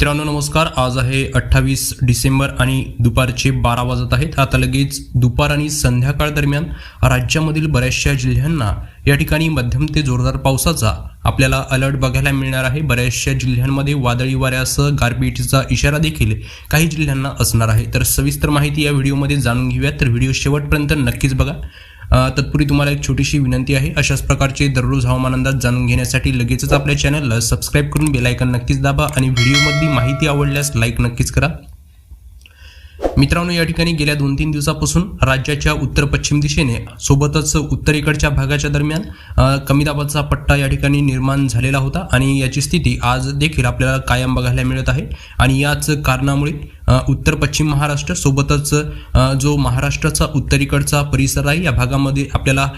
मित्रांनो नमस्कार. आज आहे अठ्ठावीस डिसेंबर आणि दुपारचे बारा वाजत आहेत. आता लगेच दुपार आणि संध्याकाळ दरम्यान राज्यामधील बऱ्याचशा जिल्ह्यांना या ठिकाणी मध्यम ते जोरदार पावसाचा आपल्याला अलर्ट बघायला मिळणार आहे. बऱ्याचशा जिल्ह्यांमध्ये वादळी वाऱ्यासह गारपीटीचा इशारा देखील काही जिल्ह्यांना असणार आहे. तर सविस्तर माहिती या व्हिडिओमध्ये जाणून घेऊया तर व्हिडिओ शेवटपर्यंत नक्कीच बघा. तत्पूर्वी तुम्हाला एक छोटीशी विनंती आहे. अशाच प्रकारचे दररोज हवामान अंदाज जाणून घेण्यासाठी लगेचच आपल्या चॅनलला सबस्क्राईब करून बेलायकन नक्कीच दाबा आणि व्हिडिओमधली माहिती आवडल्यास लाईक नक्कीच करा. मित्रांनो या ठिकाणी गेल्या दोन तीन दिवसापासून राज्याच्या उत्तर पश्चिम दिशेने सोबतच उत्तरेकडच्या भागाच्या दरम्यान कमी दाबाचा पट्टा या ठिकाणी निर्माण झालेला होता आणि याची स्थिती आज देखील आपल्याला कायम बघायला मिळत आहे. आणि याच कारणामुळे उत्तर पश्चिम महाराष्ट्र सोबतच जो महाराष्ट्राचा उत्तरेकडचा परिसर आहे या भागामध्ये आपल्याला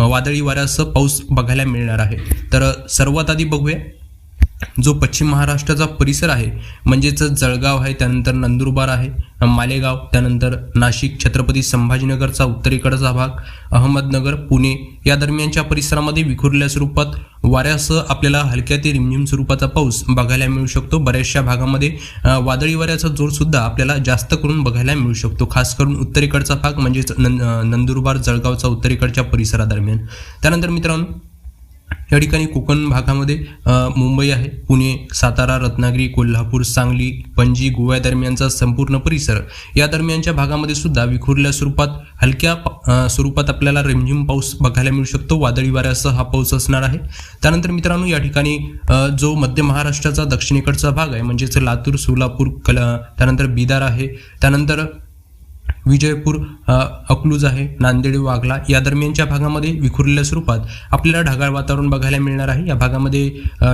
वादळी वाऱ्यासह पाऊस बघायला मिळणार आहे. तर सर्वात आधी बघूया जो पश्चिम महाराष्ट्राचा परिसर आहे म्हणजेच जळगाव आहे त्यानंतर नंदुरबार आहे मालेगाव त्यानंतर नाशिक छत्रपती संभाजीनगरचा उत्तरेकडचा भाग अहमदनगर पुणे या दरम्यानच्या परिसरामध्ये विखुरल्या स्वरूपात वाऱ्यासह आपल्याला हलक्या ते रिमझिम स्वरूपाचा पाऊस बघायला मिळू शकतो. बऱ्याचशा भागामध्ये वादळी वाऱ्याचा जोर सुद्धा आपल्याला जास्त करून बघायला मिळू शकतो. खास करून उत्तरेकडचा भाग म्हणजेच नंदुरबार जळगावचा उत्तरेकडच्या परिसरादरम्यान. त्यानंतर मित्रांनो या ठिकाणी कोकण भागामध्ये मुंबई आहे पुणे सातारा रत्नागिरी कोल्हापूर सांगली पणजी गोव्या दरम्यानचा संपूर्ण परिसर. या दरम्यानच्या भागामध्ये सुद्धा विखुरल्या स्वरूपात हलक्या स्वरूपात आपल्याला रिमझिम पाऊस बघायला मिळू शकतो. वादळी वाऱ्यासह हा पाऊस असणार आहे. त्यानंतर मित्रांनो या ठिकाणी जो मध्य महाराष्ट्राचा दक्षिणेकडचा भाग आहे म्हणजेच लातूर सोलापूर कल त्यानंतर बिदार आहे. त्यानंतर विजयपूर अकलूज आहे नांदेड वाघला या दरम्यानच्या भागामध्ये विखुरलेल्या स्वरूपात आपल्याला ढगाळ वातावरण बघायला मिळणार आहे. या भागामध्ये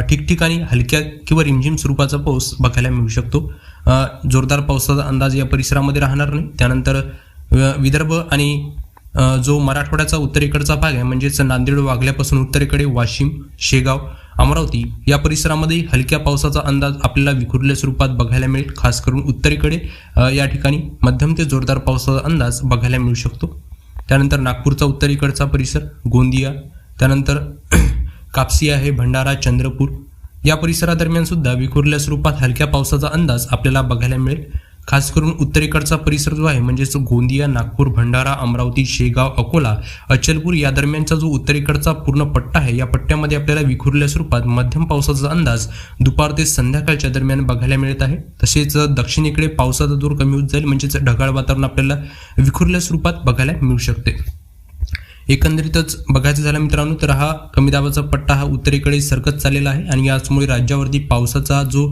ठिकठिकाणी हलक्या किंवा रिमझिम स्वरूपाचा पाऊस बघायला मिळू शकतो. जोरदार पावसाचा अंदाज या परिसरामध्ये राहणार नाही. त्यानंतर विदर्भ आणि जो मराठवाड्याचा उत्तरेकडचा भाग आहे म्हणजेच नांदेड वागल्यापासून उत्तरेकडे वाशिम शेगाव अमरावती या परिसरामध्ये हलक्या पावसाचा अंदाज आपल्याला विखुरल्या स्वरूपात बघायला मिळेल खास करून उत्तरेकडे. या ठिकाणी मध्यम ते जोरदार पावसाचा अंदाज बघायला मिळू शकतो. त्यानंतर नागपूरचा उत्तरेकडचा परिसर गोंदिया. त्यानंतर कापसी आहे भंडारा चंद्रपूर. या परिसरादरम्यान सुद्धा विखुरल्या स्वरूपात हलक्या पावसाचा अंदाज आपल्याला बघायला मिळेल. खास करून उत्तरेकडचा परिसर जो आहे म्हणजेच गोंदिया नागपूर भंडारा अमरावती शेगाव अकोला अचलपूर या दरम्यानचा जो उत्तरेकडचा पूर्ण पट्टा आहे या पट्ट्यामध्ये आपल्याला विखुरल्या स्वरूपात मध्यम पावसाचा अंदाज दुपार ते संध्याकाळच्या दरम्यान बघायला मिळत आहे. तसेच दक्षिणेकडे पावसाचा जोर कमी होत जाईल म्हणजेच ढगाळ वातावरण आपल्याला विखुरल्या स्वरूपात बघायला मिळू शकते. एकंदरीतच बघायचं झालं मित्रांनो तर हा कमी दाबाचा पट्टा हा उत्तरेकडे सरकत चाललेला आहे आणि याचमुळे राज्यावरती पावसाचा जो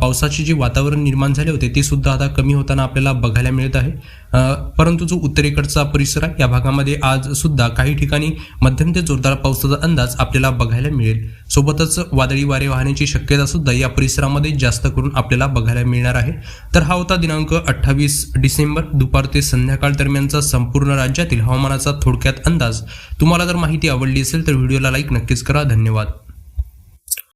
पावसाचे जे वातावरण निर्माण झाले होते ते सुद्धा आता कमी होताना आपल्याला बघायला मिळत आहे. परंतु जो उत्तरेकडचा परिसर आहे या भागामध्ये आज सुद्धा काही ठिकाणी मध्यम ते जोरदार पावसाचा अंदाज आपल्याला बघायला मिळेल. सोबतच वादळी वारे वाहण्याची शक्यता सुद्धा या परिसरामध्ये जास्त करून आपल्याला बघायला मिळणार आहे. तर हा होता दिनांक अठ्ठावीस डिसेंबर दुपार ते संध्याकाळ दरम्यानचा संपूर्ण राज्यातील हवामानाचा थोडक्यात अंदाज. अंदाज तुम्हाला जर माहिती आवडली असेल तर व्हिडिओला लाईक नक्कीच करा. धन्यवाद.